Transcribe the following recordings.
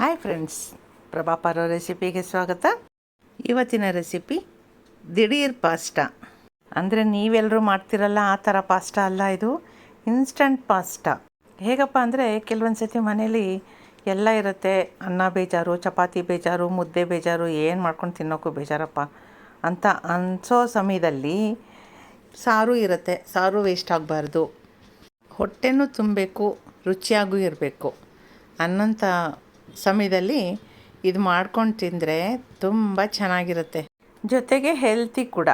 Hi friends Prabha ಪಾರೋ ರೆಸಿಪಿಗೆ ಸ್ವಾಗತ. ಇವತ್ತಿನ ರೆಸಿಪಿ ದಿಢೀರ್ ಪಾಸ್ಟಾ ಅಂದರೆ ನೀವೆಲ್ಲರೂ ಮಾಡ್ತಿರಲ್ಲ ಆ ಥರ ಪಾಸ್ಟಾ ಅಲ್ಲ ಇದು ಇನ್ಸ್ಟಂಟ್ ಪಾಸ್ಟಾ ಹೇಗಪ್ಪ ಅಂದರೆ ಕೆಲವೊಂದು ಸತಿ ಮನೇಲಿ ಎಲ್ಲ ಇರುತ್ತೆ, ಅನ್ನ ಬೇಜಾರು, ಚಪಾತಿ ಬೇಜಾರು, ಮುದ್ದೆ ಬೇಜಾರು, ಏನು ಮಾಡ್ಕೊಂಡು ತಿನ್ನೋಕ್ಕೂ ಬೇಜಾರಪ್ಪ ಅಂತ ಅನ್ಸೋ ಸಮಯದಲ್ಲಿ ಸಾರು ಇರುತ್ತೆ, ಸಾರು ವೇಸ್ಟ್ ಆಗಬಾರ್ದು. ಹೊಟ್ಟೆನೂ ತುಂಬಬೇಕು, ರುಚಿಯಾಗೂ ಇರಬೇಕು. ಅನ್ನೋಂಥ ಸಮಯದಲ್ಲಿ ಇದು ಮಾಡ್ಕೊಂಡು ತಿಂದರೆ ತುಂಬ ಚೆನ್ನಾಗಿರುತ್ತೆ. ಜೊತೆಗೆ ಹೆಲ್ತಿ ಕೂಡ.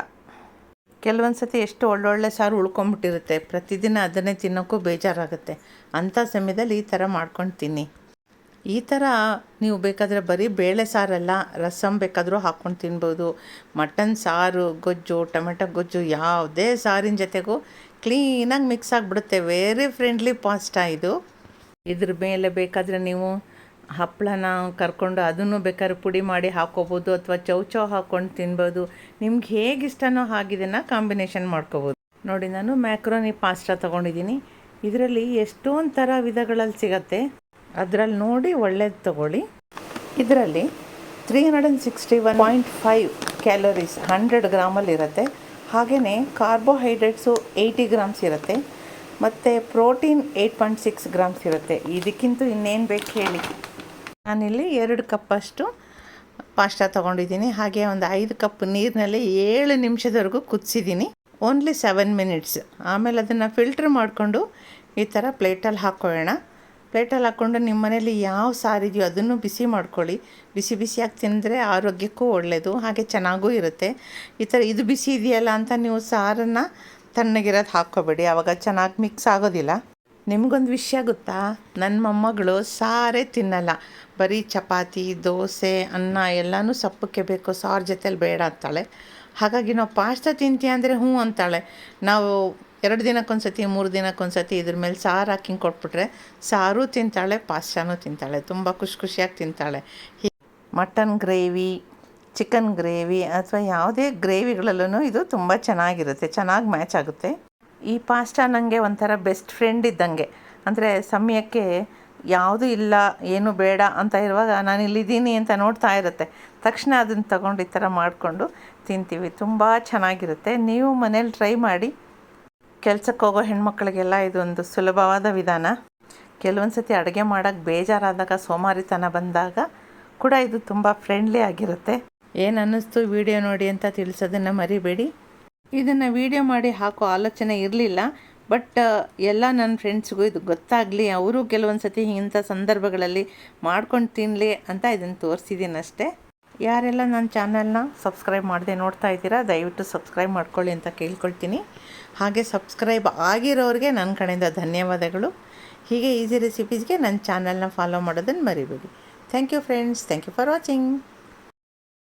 ಕೆಲವೊಂದು ಸತಿ ಎಷ್ಟು ಒಳ್ಳೊಳ್ಳೆ ಸಾರು ಉಳ್ಕೊಂಬಿಟ್ಟಿರುತ್ತೆ. ಪ್ರತಿದಿನ ಅದನ್ನೇ ತಿನ್ನೋಕ್ಕೂ ಬೇಜಾರಾಗುತ್ತೆ. ಅಂಥ ಸಮಯದಲ್ಲಿ ಈ ಥರ ಮಾಡ್ಕೊಂಡು ತಿನ್ನಿ. ಈ ಥರ ನೀವು ಬೇಕಾದರೆ ಬರೀ ಬೇಳೆ ಸಾರಲ್ಲ ರಸಮ್ ಬೇಕಾದರೂ ಹಾಕ್ಕೊಂಡು ತಿನ್ಬೋದು. ಮಟನ್ ಸಾರು, ಗೊಜ್ಜು, ಟೊಮೆಟೊ, ಗೊಜ್ಜು ಯಾವುದೇ ಸಾರಿನ ಜೊತೆಗೂ ಕ್ಲೀನಾಗಿ ಮಿಕ್ಸ್ ಆಗಿಬಿಡುತ್ತೆ. ವೆರಿ ಫ್ರೆಂಡ್ಲಿ ಪಾಸ್ಟಾ ಇದು. ಇದ್ರ ಮೇಲೆ ಬೇಕಾದರೆ ನೀವು ಹಪ್ಪಳನ ಕರ್ಕೊಂಡು ಅದನ್ನು ಬೇಕಾದ್ರೆ ಪುಡಿ ಮಾಡಿ ಹಾಕೋಬೋದು ಅಥವಾ ಚೌಚೌ ಹಾಕ್ಕೊಂಡು ತಿನ್ಬೋದು. ನಿಮ್ಗೆ ಹೇಗೆ ಇಷ್ಟನೋ ಕಾಂಬಿನೇಷನ್ ಮಾಡ್ಕೋಬೋದು. ನೋಡಿ, ನಾನು ಮ್ಯಾಕ್ರೋನಿ ಪಾಸ್ಟಾ ತೊಗೊಂಡಿದ್ದೀನಿ. ಇದರಲ್ಲಿ ಎಷ್ಟೊಂದು ಥರ ವಿಧಗಳಲ್ಲಿ ಸಿಗತ್ತೆ ಅದರಲ್ಲಿ ನೋಡಿ ಒಳ್ಳೇದು ತಗೊಳ್ಳಿ. ಇದರಲ್ಲಿ three hundred and sixty one point five calories hundred ಗ್ರಾಮಲ್ಲಿ ಇರುತ್ತೆ. ಹಾಗೆಯೇ ಕಾರ್ಬೋಹೈಡ್ರೇಟ್ಸು ಏಯ್ಟಿ ಗ್ರಾಮ್ಸ್ ಇರುತ್ತೆ. ಮತ್ತು protein eight point six grams ಇರುತ್ತೆ. ಇದಕ್ಕಿಂತ ಇನ್ನೇನು ಬೇಕು ಹೇಳಿ. ನಾನಿಲ್ಲಿ ಎರಡು ಕಪ್ಪಷ್ಟು ಪಾಸ್ಟಾ ತೊಗೊಂಡಿದ್ದೀನಿ. ಹಾಗೆ ಒಂದು ಐದು ಕಪ್ ನೀರಿನಲ್ಲಿ ಏಳು ನಿಮಿಷದವರೆಗೂ ಕುದಿಸಿದ್ದೀನಿ. ಓನ್ಲಿ ಸೆವೆನ್ ಮಿನಿಟ್ಸ್ ಆಮೇಲೆ ಅದನ್ನು ಫಿಲ್ಟ್ರ್ ಮಾಡಿಕೊಂಡು ಈ ಥರ ಪ್ಲೇಟಲ್ಲಿ ಹಾಕ್ಕೊಳ್ಳೋಣ ಪ್ಲೇಟಲ್ಲಿ ಹಾಕ್ಕೊಂಡು ನಿಮ್ಮ ಮನೇಲಿ ಯಾವ ಸಾರಿದೆಯೋ ಅದನ್ನು ಬಿಸಿ ಮಾಡ್ಕೊಳ್ಳಿ. ಬಿಸಿ ಬಿಸಿಯಾಗಿ ತಿಂದರೆ ಆರೋಗ್ಯಕ್ಕೂ ಒಳ್ಳೆಯದು ಹಾಗೆ ಚೆನ್ನಾಗೂ ಇರುತ್ತೆ. ಈ ಥರ ಇದು ಬಿಸಿ ಇದೆಯಲ್ಲ ಅಂತ ನೀವು ಸಾರನ್ನು ತಣ್ಣಗಿರೋದು ಹಾಕ್ಕೋಬೇಡಿ. ಆವಾಗ ಚೆನ್ನಾಗಿ ಮಿಕ್ಸ್ ಆಗೋದಿಲ್ಲ. ನಿಮಗೊಂದು ವಿಷಯ ಗೊತ್ತಾ? ನನ್ನ ಮೊಮ್ಮಗಳು ಸಾರೇ ತಿನ್ನಲ್ಲ. ಬರೀ ಚಪಾತಿ, ದೋಸೆ, ಅನ್ನ ಎಲ್ಲನೂ ಸಪ್ಪಕ್ಕೆ ಬೇಕು. ಸಾರು ಜೊತೆಲಿ ಬೇಡ ಅಂತಾಳೆ. ಹಾಗಾಗಿ ನಾವು ಪಾಸ್ತಾ ತಿಂತೀಯ ಅಂದರೆ ಹ್ಞೂ ಅಂತಾಳೆ. ನಾವು ಎರಡು ದಿನಕ್ಕೊಂದ್ಸತಿ, ಮೂರು ದಿನಕ್ಕೊಂದ್ಸತಿ ಇದ್ರ ಮೇಲೆ ಸಾರು ಹಾಕಿ ಕೊಟ್ಬಿಟ್ರೆ ಸಾರು ತಿಂತಾಳೆ, ಪಾಸ್ತಾನೂ ತಿಂತಾಳೆ. ತುಂಬ ಖುಷಿ ಖುಷಿಯಾಗಿ ತಿಂತಾಳೆ. ಮಟನ್ ಗ್ರೇವಿ, ಚಿಕನ್ ಗ್ರೇವಿ ಅಥವಾ ಯಾವುದೇ ಗ್ರೇವಿಗಳಲ್ಲೂ ಇದು ತುಂಬ ಚೆನ್ನಾಗಿರುತ್ತೆ. ಚೆನ್ನಾಗಿ ಮ್ಯಾಚ್ ಆಗುತ್ತೆ. ಈ ಪಾಸ್ಟಾ ನನಗೆ ಒಂಥರ ಬೆಸ್ಟ್ ಫ್ರೆಂಡ್ ಇದ್ದಂಗೆ. ಅಂದರೆ ಸಮಯಕ್ಕೆ ಯಾವುದೂ ಇಲ್ಲ, ಏನು ಬೇಡ ಅಂತ ಇರುವಾಗ ನಾನು ಇಲ್ಲಿದ್ದೀನಿ ಅಂತ ನೋಡ್ತಾ ಇರುತ್ತೆ. ತಕ್ಷಣ ಅದನ್ನು ತಗೊಂಡು ಈ ಥರ ಮಾಡಿಕೊಂಡು ತಿಂತೀವಿ. ತುಂಬ ಚೆನ್ನಾಗಿರುತ್ತೆ. ನೀವು ಮನೇಲಿ ಟ್ರೈ ಮಾಡಿ. ಕೆಲಸಕ್ಕೆ ಹೋಗೋ ಹೆಣ್ಮಕ್ಳಿಗೆಲ್ಲ ಇದೊಂದು ಸುಲಭವಾದ ವಿಧಾನ. ಕೆಲವೊಂದು ಸತಿ ಅಡುಗೆ ಮಾಡೋಕ್ಕೆ ಬೇಜಾರಾದಾಗ, ಸೋಮಾರಿತನ ಬಂದಾಗ ಕೂಡ ಇದು ತುಂಬ ಫ್ರೆಂಡ್ಲಿ ಆಗಿರುತ್ತೆ. ಏನು ಅನ್ನಿಸ್ತು? ವಿಡಿಯೋ ನೋಡಿ ಅಂತ ತಿಳಿಸೋದನ್ನು ಮರಿಬೇಡಿ. ಇದನ್ನು ವಿಡಿಯೋ ಮಾಡಿ ಹಾಕೋ ಆಲೋಚನೆ ಇರಲಿಲ್ಲ ಬಟ್ ಎಲ್ಲ ನನ್ನ ಫ್ರೆಂಡ್ಸ್ಗೂ ಇದು ಗೊತ್ತಾಗಲಿ, ಅವರು ಕೆಲವೊಂದು ಸತಿ ಇಂಥ ಸಂದರ್ಭಗಳಲ್ಲಿ ಮಾಡ್ಕೊಂಡು ತಿನ್ನಲಿ ಅಂತ ಇದನ್ನು ತೋರಿಸಿದ್ದೀನಿ ಅಷ್ಟೇ. ಯಾರೆಲ್ಲ ನನ್ನ ಚಾನಲ್ನ ಸಬ್ಸ್ಕ್ರೈಬ್ ಮಾಡದೆ ನೋಡ್ತಾ ಇದ್ದೀರಾ, ದಯವಿಟ್ಟು ಸಬ್ಸ್ಕ್ರೈಬ್ ಮಾಡ್ಕೊಳ್ಳಿ ಅಂತ ಕೇಳ್ಕೊಳ್ತೀನಿ. ಹಾಗೆ ಸಬ್ಸ್ಕ್ರೈಬ್ ಆಗಿರೋರಿಗೆ ನನ್ನ ಕಡೆಯಿಂದ ಧನ್ಯವಾದಗಳು. ಹೀಗೆ ಈಸಿ ರೆಸಿಪೀಸ್ಗೆ ನನ್ನ ಚಾನಲ್ನ ಫಾಲೋ ಮಾಡೋದನ್ನು ಮರಿಬೇಡಿ. Thank you friends thank you for watching